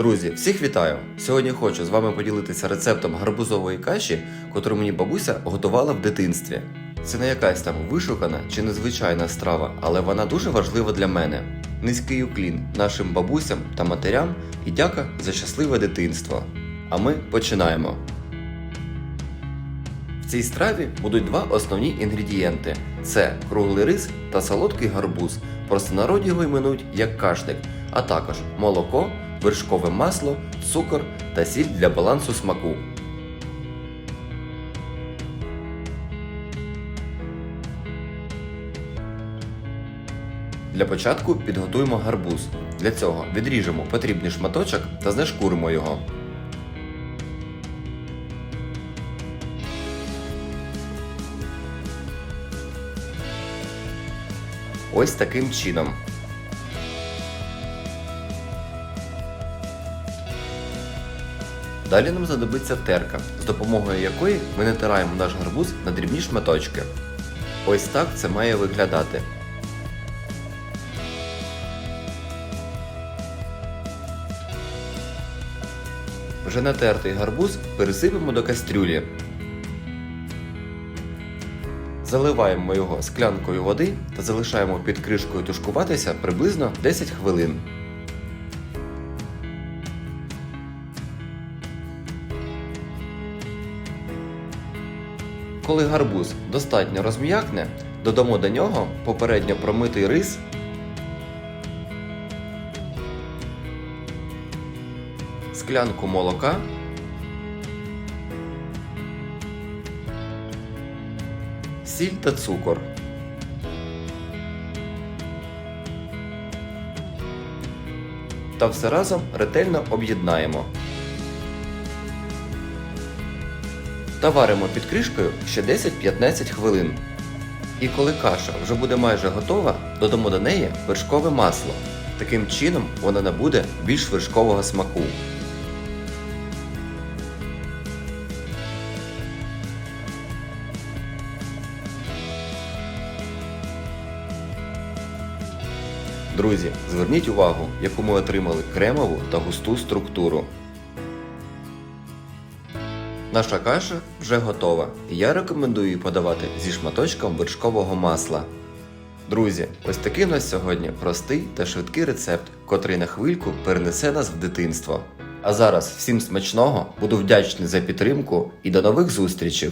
Друзі, всіх вітаю! Сьогодні хочу з вами поділитися рецептом гарбузової каші, котру мені бабуся готувала в дитинстві. Це не якась там вишукана чи незвичайна страва, але вона дуже важлива для мене. Низький уклін нашим бабусям та матерям і дяка за щасливе дитинство. А ми починаємо. В цій страві будуть два основні інгредієнти: це круглий рис та солодкий гарбуз. Простонароді його іменують як кашник, а також молоко, вершкове масло, цукор та сіль для балансу смаку. Для початку підготуємо гарбуз. Для цього відріжемо потрібний шматочок та знешкуримо його. Ось таким чином. Далі нам знадобиться терка, з допомогою якої ми натираємо наш гарбуз на дрібні шматочки. Ось так це має виглядати. Вже натертий гарбуз пересипемо до кастрюлі. Заливаємо його склянкою води та залишаємо під кришкою тушкуватися приблизно 10 хвилин. Коли гарбуз достатньо розм'якне, додамо до нього попередньо промитий рис, склянку молока, сіль та цукор. Та все разом ретельно об'єднаємо. Та варимо під кришкою ще 10-15 хвилин. І коли каша вже буде майже готова, додамо до неї вершкове масло. Таким чином вона набуде більш вершкового смаку. Друзі, зверніть увагу, яку ми отримали кремову та густу структуру. Наша каша вже готова, і я рекомендую її подавати зі шматочком вершкового масла. Друзі, ось такий у нас сьогодні простий та швидкий рецепт, котрий на хвильку перенесе нас в дитинство. А зараз всім смачного, буду вдячний за підтримку і до нових зустрічей!